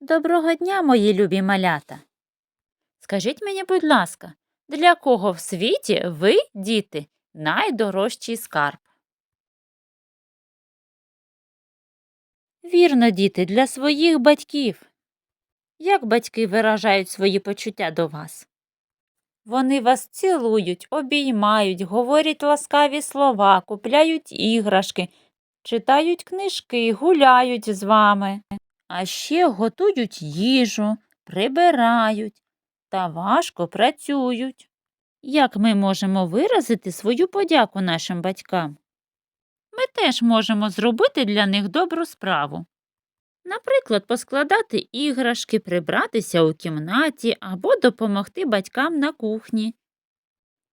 Доброго дня, мої любі малята. Скажіть мені, будь ласка, для кого в світі ви, діти, найдорожчий скарб? Вірно, діти, для своїх батьків. Як батьки виражають свої почуття до вас? Вони вас цілують, обіймають, говорять ласкаві слова, купляють іграшки, читають книжки, гуляють з вами, а ще готують їжу, прибирають та важко працюють. Як ми можемо виразити свою подяку нашим батькам? Ми теж можемо зробити для них добру справу. Наприклад, поскладати іграшки, прибратися у кімнаті або допомогти батькам на кухні.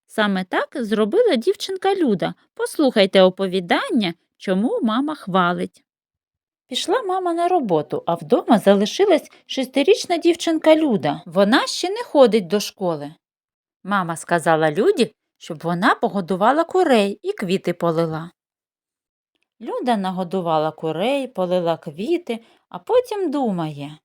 Саме так зробила дівчинка Люда. Послухайте оповідання, чому мама хвалить. Пішла мама на роботу, а вдома залишилась шестирічна дівчинка Люда. Вона ще не ходить до школи. Мама сказала Люді, щоб вона погодувала курей і квіти полила. Люда нагодувала курей, полила квіти, а потім думає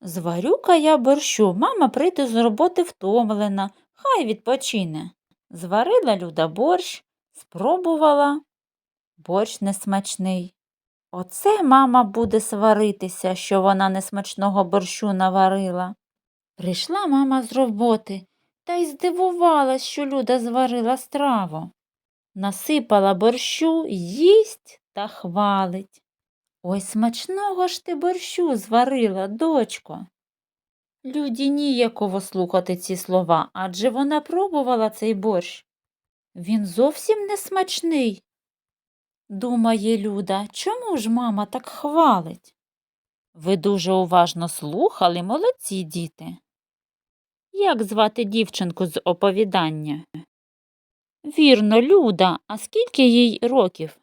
Зварю-ка я борщу, мама прийде з роботи втомлена, хай відпочине. Зварила Люда борщ, спробувала. Борщ несмачний. Оце мама буде сваритися, що вона несмачного борщу наварила. Прийшла мама з роботи та й здивувалась, що Люда зварила страву. Насипала борщу, їсть та хвалить. Ой, смачного ж ти борщу зварила, дочко. Люді ніяково слухати ці слова, адже вона пробувала цей борщ. Він зовсім не смачний. Думає Люда, чому ж мама так хвалить? Ви дуже уважно слухали, молодці діти. Як звати дівчинку з оповідання? Вірно, Люда, а скільки їй років?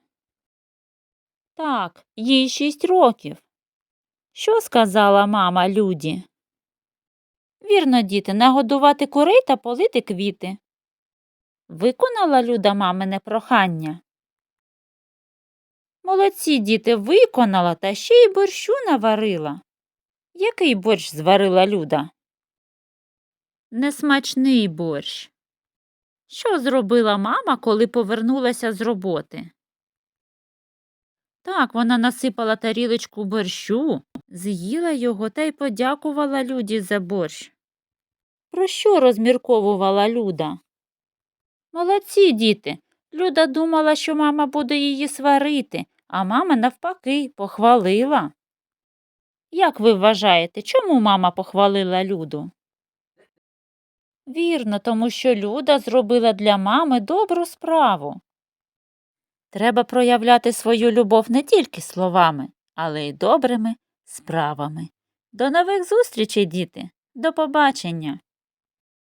Так, їй шість років. Що сказала мама Люді? Вірно, діти, нагодувати курей та полити квіти. Виконала Люда мамине прохання. Молодці діти виконала та ще й борщу наварила. Який борщ зварила Люда? Несмачний борщ. Що зробила мама, коли повернулася з роботи? Так, вона насипала тарілочку борщу, з'їла його та й подякувала Люді за борщ. Про що розмірковувала Люда? Молодці, діти. Люда думала, що мама буде її сварити, а мама навпаки похвалила. Як ви вважаєте, чому мама похвалила Люду? Вірно, тому що Люда зробила для мами добру справу. Треба проявляти свою любов не тільки словами, але й добрими справами. До нових зустрічей, діти. До побачення!